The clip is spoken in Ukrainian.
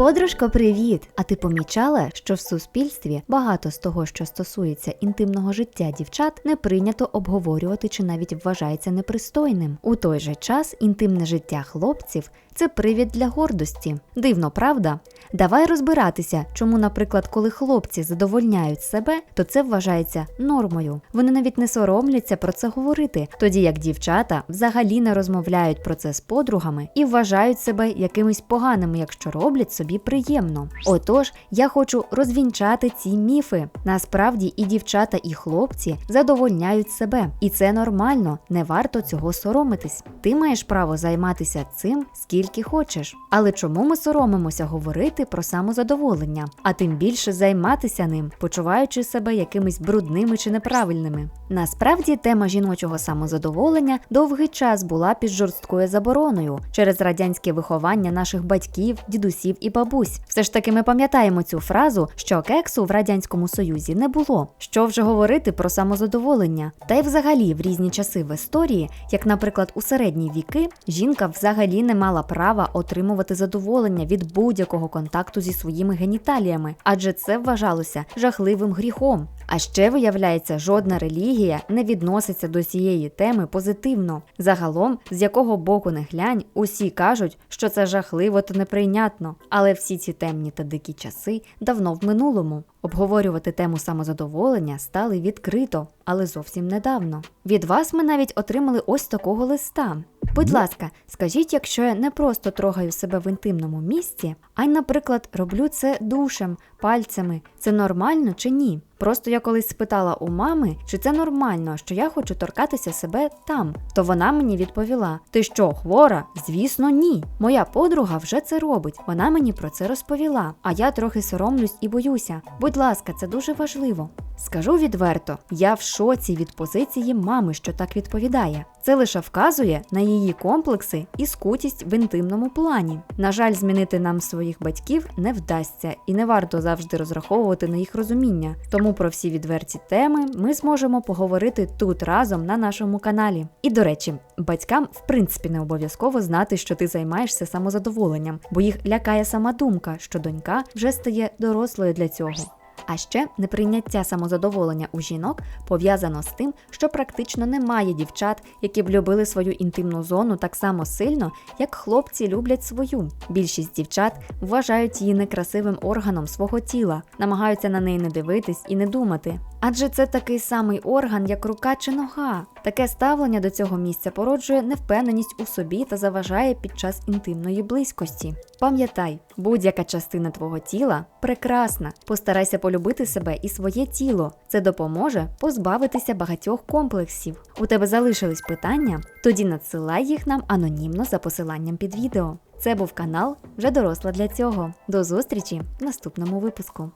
Подружко, привіт! А ти помічала, що в суспільстві багато з того, що стосується інтимного життя дівчат, не прийнято обговорювати чи навіть вважається непристойним. У той же час інтимне життя хлопців це привід для гордості. Дивно, правда? Давай розбиратися, чому, наприклад, коли хлопці задовольняють себе, то це вважається нормою. Вони навіть не соромляться про це говорити, тоді як дівчата взагалі не розмовляють про це з подругами і вважають себе якимись поганими, якщо роблять собі приємно. Отож, я хочу розвінчати ці міфи. Насправді і дівчата, і хлопці задовольняють себе, і це нормально, не варто цього соромитись. Ти маєш право займатися цим скільки хочеш. Але чому ми соромимося говорити про самозадоволення, а тим більше займатися ним, почуваючи себе якимись брудними чи неправильними? Насправді тема жіночого самозадоволення довгий час була під жорсткою забороною через радянське виховання наших батьків, дідусів і бабусь. Все ж таки, ми пам'ятаємо цю фразу, що кексу в радянському союзі не було. Що вже говорити про самозадоволення? Та й взагалі в різні часи в історії, як, наприклад, у середні віки, жінка взагалі не мала права отримувати задоволення від будь-якого контакту зі своїми геніталіями, адже це вважалося жахливим гріхом. А ще виявляється, жодна релігія не відноситься до цієї теми позитивно. Загалом, з якого боку не глянь, усі кажуть, що це жахливо та неприйнятно. Але всі ці темні та дикі часи давно в минулому. Обговорювати тему самозадоволення стали відкрито, але зовсім недавно. Від вас ми навіть отримали ось такого листа. Будь ласка, скажіть, якщо я не просто трогаю себе в інтимному місці, а й, наприклад, роблю це душем, пальцями, це нормально чи ні? Просто я колись спитала у мами, чи це нормально, що я хочу торкатися себе там. То вона мені відповіла: Ти що, хвора? Звісно, ні. Моя подруга вже це робить. Вона мені про це розповіла. А я трохи соромлюсь і боюся. Будь ласка, це дуже важливо. Скажу відверто, я в шоці від позиції мами, що так відповідає. Це лише вказує на її комплекси і скутість в інтимному плані. На жаль, змінити нам своїх батьків не вдасться і не варто завжди розраховувати на їх розуміння. Тому про всі відверті теми ми зможемо поговорити тут разом на нашому каналі. І до речі, батькам в принципі не обов'язково знати, що ти займаєшся самозадоволенням, бо їх лякає сама думка, що донька вже стає дорослою для цього. А ще неприйняття самозадоволення у жінок пов'язано з тим, що практично немає дівчат, які б любили свою інтимну зону так само сильно, як хлопці люблять свою. Більшість дівчат вважають її некрасивим органом свого тіла, намагаються на неї не дивитись і не думати. Адже це такий самий орган, як рука чи нога. Таке ставлення до цього місця породжує невпевненість у собі та заважає під час інтимної близькості. Пам'ятай, будь-яка частина твого тіла прекрасна. Постарайся полюбити себе і своє тіло. Це допоможе позбавитися багатьох комплексів. У тебе залишились питання? Тоді надсилай їх нам анонімно за посиланням під відео. Це був канал вже доросла для цього. До зустрічі в наступному випуску.